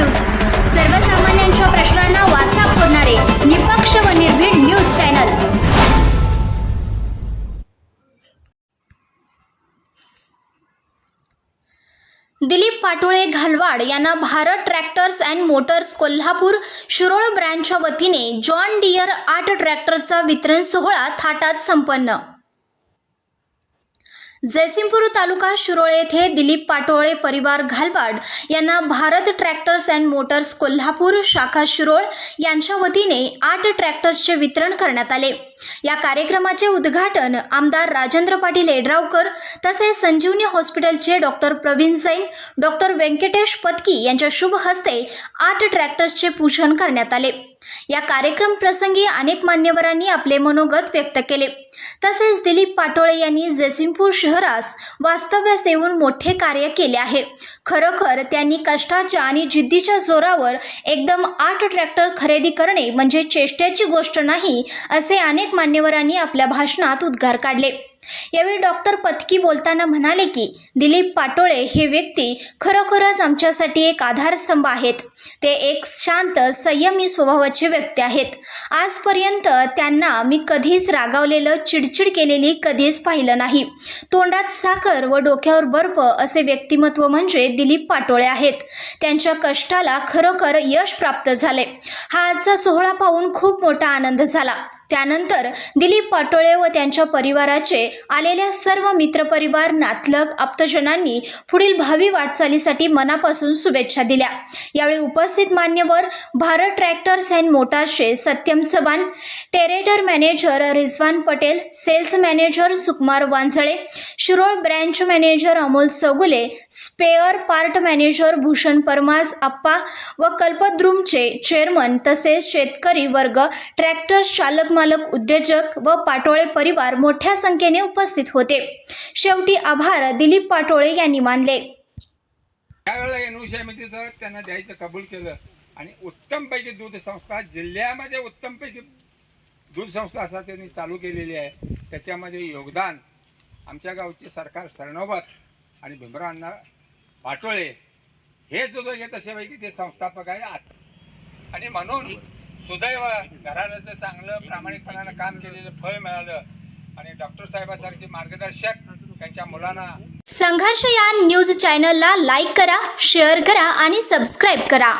News. सर्वसामान्यांच्या प्रश्नांना वाचा फोडणारे निपक्ष व निर्भीड न्यूज चॅनल. दिलीप पाटोळे घालवाड यांना Bharat tractors and motors Kolhapur Shirol ब्रँडच्या वतीने जॉन डियर आठ ट्रॅक्टरचा वितरण सोहळा थाटात संपन्न. जयसिंगपूर तालुका शिरोळ येथे दिलीप पाटोळे परिवार घालवाड यांना Bharat tractors and motors Kolhapur शाखा शिरोळ यांच्या वतीने आठ ट्रॅक्टर्सचे वितरण करण्यात आले. या कार्यक्रमाचे उद्घाटन आमदार राजेंद्र पाटील येड्रावकर तसेच संजीवनी हॉस्पिटलचे डॉक्टर प्रवीण जैन डॉक्टर व्यंकटेश पत्की यांच्या शुभ हस्ते आठ ट्रॅक्टर्सचे पूजन करण्यात आले. या कार्यक्रम प्रसंगी अनेक मान्यवरांनी आपले मनोगत व्यक्त केले. तसेच दिलीप पाटोळे यांनी जयसिंगपूर शहरास वास्तव्यास येऊन मोठे कार्य केले आहे. खरोखर त्यांनी कष्टाच्या आणि जिद्दीच्या जोरावर एकदम आठ ट्रॅक्टर खरेदी करणे म्हणजे चेष्ट्याची गोष्ट नाही असे अनेक मान्यवरांनी आपल्या भाषणात उद्गार काढले. यावेळी डॉक्टर पत्की बोलताना म्हणाले की दिलीप पाटोळे हे व्यक्ती खरोखरच आमच्यासाठी एक आधारस्तंभ आहेत. ते एक शांत संयमी स्वभावाचे व्यक्ती आहेत. आजपर्यंत त्यांना मी कधीच रागावलेलं चिडचिड केलेली कधीच पाहिलं नाही. तोंडात साखर व डोक्यावर बर्फ असे व्यक्तिमत्व म्हणजे दिलीप पाटोळे आहेत. त्यांच्या कष्टाला खरोखर यश प्राप्त झाले. हा आजचा सोहळा पाहून खूप मोठा आनंद झाला. त्यानंतर दिलीप पाटोळे व त्यांच्या परिवाराचे आलेल्या सर्व मित्रपरिवार नातलग आप्तजनांनी पुढील भावी वाटचालीसाठी मनापासून शुभेच्छा दिल्या. यावेळी उपस्थित मान्यवर Bharat tractors and मोटार्सचे Satyam Chavan territory manager Rizwan Patel sales manager Sukumar Wanjale Shirol branch manager Amol Sagule spare part manager Bhushan Paramas Appa व कल्पद्रुमचे चेअरमन तसेच शेतकरी वर्ग ट्रॅक्टर चालक मालक उद्योजक व पाटोळे परिवार मोठ्या संख्येने उपस्थित होते. शेवटी आभार दिलीप पाटोळे यांनी मानले. त्यावेळेला त्यांना द्यायचं कबूल केलं. आणि उत्तमपैकी दूध संस्था जिल्ह्यामध्ये उत्तमपैकी दूध संस्था असा त्यांनी चालू केलेली आहे. त्याच्यामध्ये योगदान आमच्या गावचे सरकार सरनोबत आणि भीमरावांना पाटोळे हे जो घेत असेपैकी ते संस्थापक आहे आणि म्हणून सुदैव घराण्याचं चांगलं प्रामाणिकपणानं काम केलेलं फळ मिळालं. आणि डॉक्टर साहेबासारखे मार्गदर्शक त्यांच्या मुलांना संघर्ष या न्यूज चॅनलला लाईक करा शेअर करा आणि सबस्क्राईब करा.